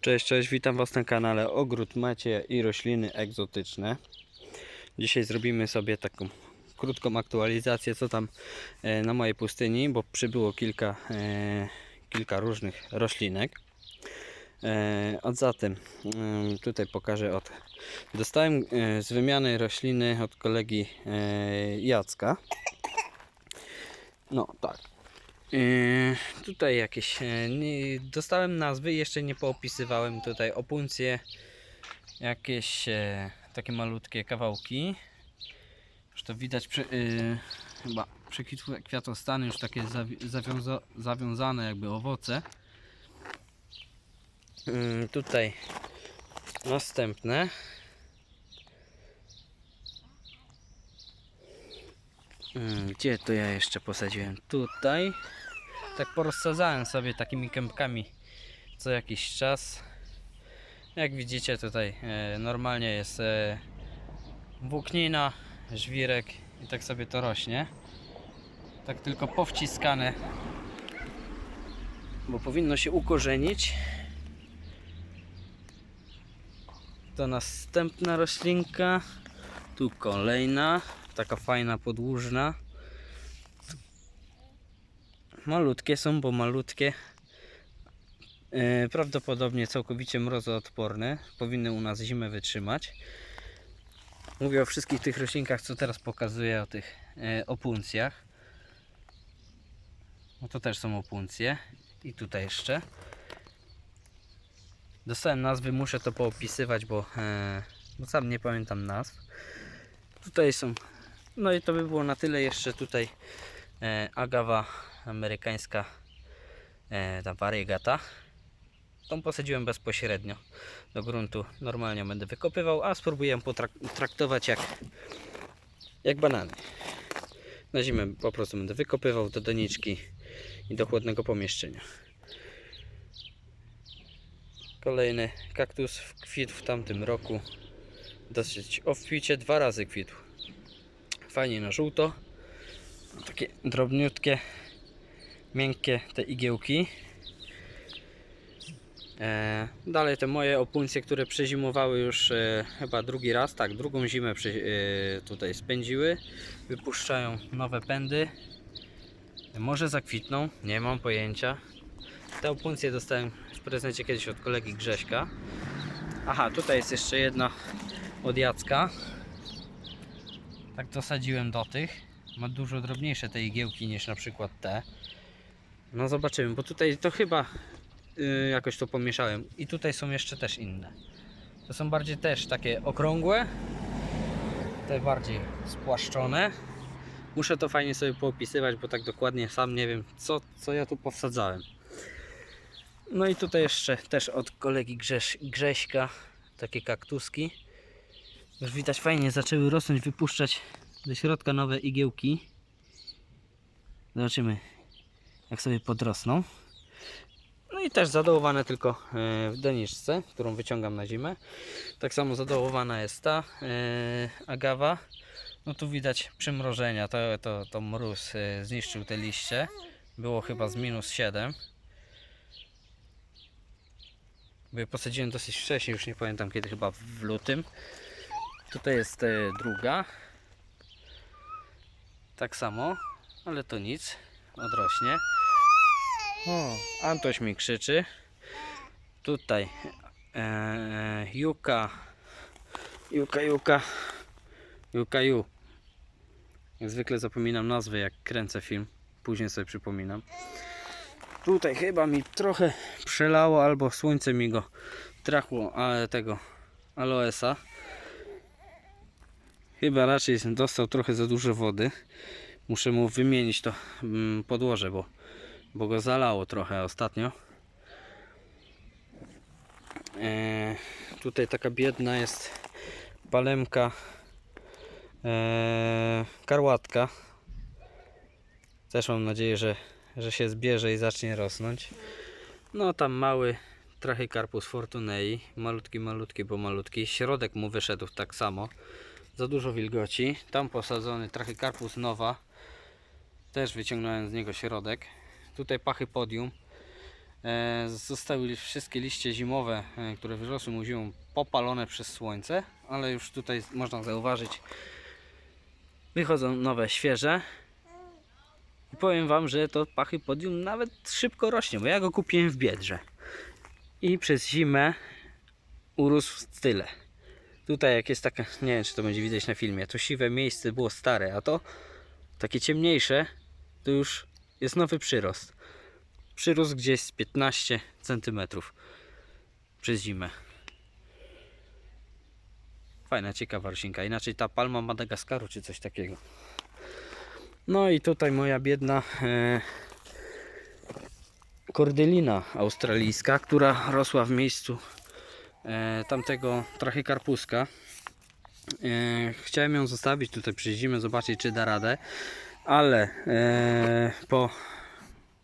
Cześć, cześć, witam Was na kanale Ogród Macie i rośliny egzotyczne. Dzisiaj zrobimy sobie taką krótką aktualizację, co tam e, na mojej pustyni, bo przybyło kilka, e, kilka różnych roślinek. E, A zatem tutaj pokażę od. Dostałem e, z wymiany rośliny od kolegi e, Jacka. No tak. Yy, tutaj jakieś. e, dostałem nazwy, jeszcze nie poopisywałem tutaj opuncje. Jakieś e, takie malutkie kawałki. Już to widać przy, chyba przekwitłe kwiatostany, już takie zawi- zawiąza, zawiązane jakby owoce. Yy, tutaj następne. Gdzie to ja jeszcze posadziłem? Tutaj tak porozsadzałem sobie takimi kępkami co jakiś czas. Jak widzicie tutaj e, normalnie jest e, włóknina, żwirek i tak sobie to rośnie. Tak tylko powciskane, bo powinno się ukorzenić. To następna roślinka. Tu kolejna, taka fajna podłużna. Malutkie są, bo malutkie. E, Prawdopodobnie całkowicie mrozoodporne. Powinny u nas zimę wytrzymać. Mówię o wszystkich tych roślinkach, co teraz pokazuję, o tych e, opuncjach. No to też są opuncje. I tutaj jeszcze. Dostałem nazwy, muszę to poopisywać, bo, e, bo sam nie pamiętam nazw. Tutaj są. No i to by było na tyle. Jeszcze tutaj e, agawa amerykańska e, ta variegata. Tą posadziłem bezpośrednio do gruntu. Normalnie będę wykopywał, a spróbuję potraktować jak, jak banany. Na zimę po prostu będę wykopywał do doniczki i do chłodnego pomieszczenia. Kolejny kaktus kwitł w tamtym roku. Dosyć obficie, dwa razy kwitł. Fajnie na żółto. Takie drobniutkie, miękkie te igiełki. E, dalej te moje opuncje, które przezimowały już e, chyba drugi raz, tak, drugą zimę e, tutaj spędziły. Wypuszczają nowe pędy. Może zakwitną, nie mam pojęcia. Te opuncje dostałem w prezencie kiedyś od kolegi Grześka. Aha, tutaj jest jeszcze jedna od Jacka. Tak dosadziłem do tych. Ma dużo drobniejsze te igiełki niż na przykład te. No zobaczymy, bo tutaj to chyba y, jakoś to pomieszałem. I tutaj są jeszcze też inne. To są bardziej też takie okrągłe. Te bardziej spłaszczone. Muszę to fajnie sobie poopisywać, bo tak dokładnie sam nie wiem, co, co ja tu powsadzałem. No i tutaj jeszcze też od kolegi Grzesz, Grześka takie kaktuski. Już widać fajnie zaczęły rosnąć, wypuszczać do środka nowe igiełki. Zobaczymy jak sobie podrosną. No i też zadołowane tylko e, w doniczce, którą wyciągam na zimę. Tak samo zadołowana jest ta e, agawa. No tu widać przymrożenia, to, to, to mróz e, zniszczył te liście. Było chyba z minus 7. Bo posadziłem dosyć wcześnie, już nie pamiętam kiedy, chyba w lutym. Tutaj jest e, druga. Tak samo, ale to nic, odrośnie. O, Antoś mi krzyczy. Tutaj e, Juka. Juka, Juka. Juka, Ju. Jak zwykle zapominam nazwy, jak kręcę film. Później sobie przypominam. Tutaj chyba mi trochę przelało, albo słońce mi go trachło, ale tego aloesa. Chyba raczej dostał trochę za dużo wody. Muszę mu wymienić to mm, podłoże, bo bo go zalało trochę ostatnio. E, tutaj taka biedna jest palemka e, karłatka. Też mam nadzieję, że, że się zbierze i zacznie rosnąć. No tam mały Trachycarpus fortunei, malutki, malutki, bo malutki. Środek mu wyszedł tak samo. Za dużo wilgoci. Tam posadzony Trachycarpus nowa. Też wyciągnąłem z niego środek. Tutaj pachy podium. E, zostały wszystkie liście zimowe, e, które wyrosły mu zimą, popalone przez słońce, ale już tutaj można zauważyć, wychodzą nowe, świeże. I powiem Wam, że to pachy podium nawet szybko rośnie, bo ja go kupiłem w Biedrze. I przez zimę urósł w tyle. Tutaj jak jest taka, nie wiem czy to będzie widać na filmie, to siwe miejsce było stare, a to takie ciemniejsze, to już jest nowy przyrost. Przyrósł gdzieś z 15 cm przez zimę. Fajna, ciekawa roślinka. Inaczej ta palma Madagaskaru czy coś takiego. No i tutaj moja biedna e, kordylina australijska, która rosła w miejscu tamtego trachykarpuska. E, chciałem ją zostawić tutaj przy zimę, zobaczyć czy da radę, ale e, po,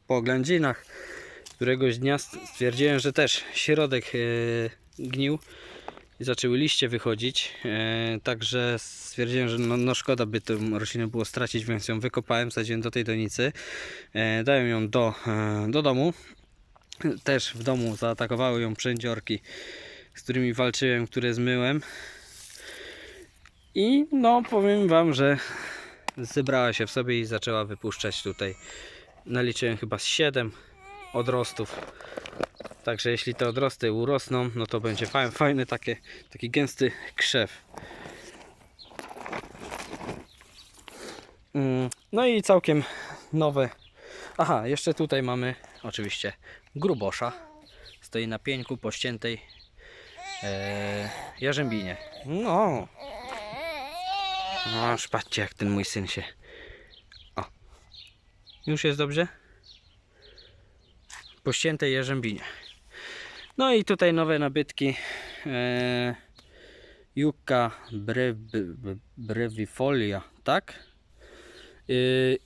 po oględzinach któregoś dnia stwierdziłem, że też środek e, gnił i zaczęły liście wychodzić, e, także stwierdziłem, że no, no szkoda by tę roślinę było stracić, więc ją wykopałem, sadziłem do tej donicy, e, dałem ją do, e, do domu, też w domu zaatakowały ją przędziorki, z którymi walczyłem, które zmyłem i no powiem Wam, że zebrała się w sobie i zaczęła wypuszczać tutaj, naliczyłem chyba z 7 odrostów, Także jeśli te odrosty urosną, no to będzie fajny takie, taki gęsty krzew. Mm, No i całkiem nowe. Aha, jeszcze tutaj mamy oczywiście grubosza. Stoi na pieńku pościętej e, jarzębinie. No. No, patrzcie jak ten mój syn się. O. Już jest dobrze? Pościętej jarzębinie. No i tutaj nowe nabytki. E, Juka brev, brevifolia, tak? E,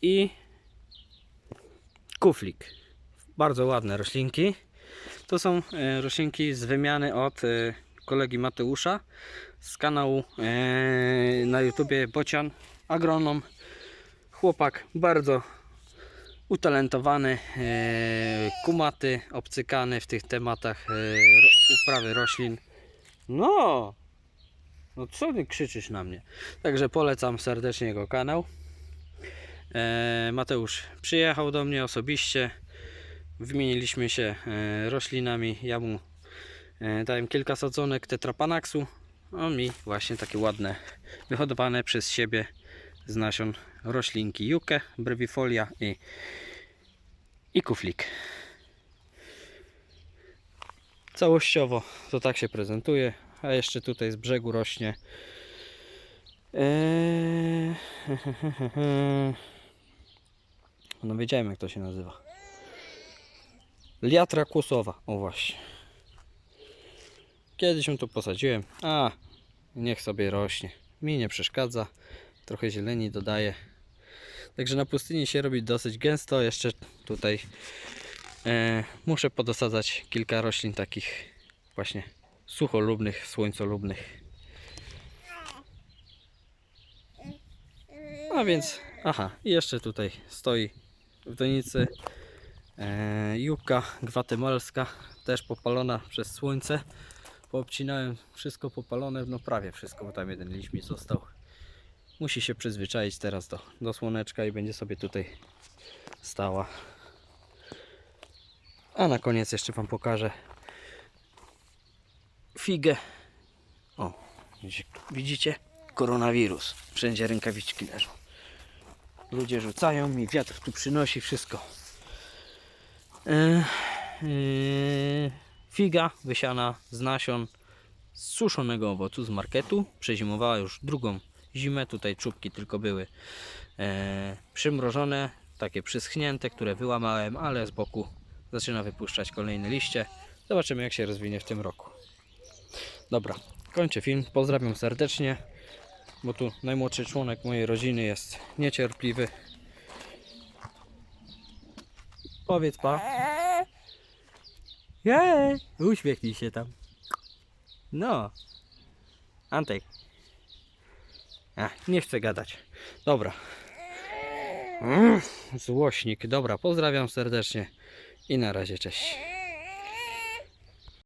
I kuflik. Bardzo ładne roślinki. To są e, roślinki z wymiany od e, kolegi Mateusza z kanału e, na YouTubie Bocian Agronom. Chłopak bardzo utalentowany, e, kumaty, obcykany w tych tematach e, uprawy roślin. No, no co ty krzyczysz na mnie? Także polecam serdecznie jego kanał. E, Mateusz przyjechał do mnie osobiście. Wymieniliśmy się e, roślinami. Ja mu dałem kilka sadzonek tetrapanaxu. On mi właśnie takie ładne, wyhodowane przez siebie z nasion roślinki Jukę, brevifolia i, i kuflik. Całościowo to tak się prezentuje, a jeszcze tutaj z brzegu rośnie eee, no wiedziałem jak to się nazywa liatra kłosowa, o właśnie kiedyś ją tu posadziłem, a niech sobie rośnie mi nie przeszkadza trochę zieleni dodaję. Także na pustyni się robi dosyć gęsto. Jeszcze tutaj e, muszę podosadzać kilka roślin takich właśnie sucholubnych, słońcolubnych. A więc, aha, jeszcze tutaj stoi w donicy e, juka gwatemalska, też popalona przez słońce. Poobcinałem wszystko popalone, no prawie wszystko, bo tam jeden liść mi został musi się przyzwyczaić teraz do, do słoneczka i będzie sobie tutaj stała. A na koniec jeszcze Wam pokażę figę. O, widzicie-? Koronawirus. Wszędzie rękawiczki leżą. Ludzie rzucają mi, wiatr tu przynosi wszystko. E, e, figa wysiana z nasion z suszonego owocu z marketu. Przezimowała już drugą zimę. Tutaj czubki tylko były e, przymrożone, takie przyschnięte, które wyłamałem, ale z boku zaczyna wypuszczać kolejne liście. Zobaczymy jak się rozwinie w tym roku. Dobra, kończę film. Pozdrawiam serdecznie, bo tu najmłodszy członek mojej rodziny jest niecierpliwy. Powiedz pa. Jej, uśmiechnij się tam. No. Antek. A, nie chcę gadać. Dobra. Mm, Złośnik. Dobra, pozdrawiam serdecznie i na razie, cześć.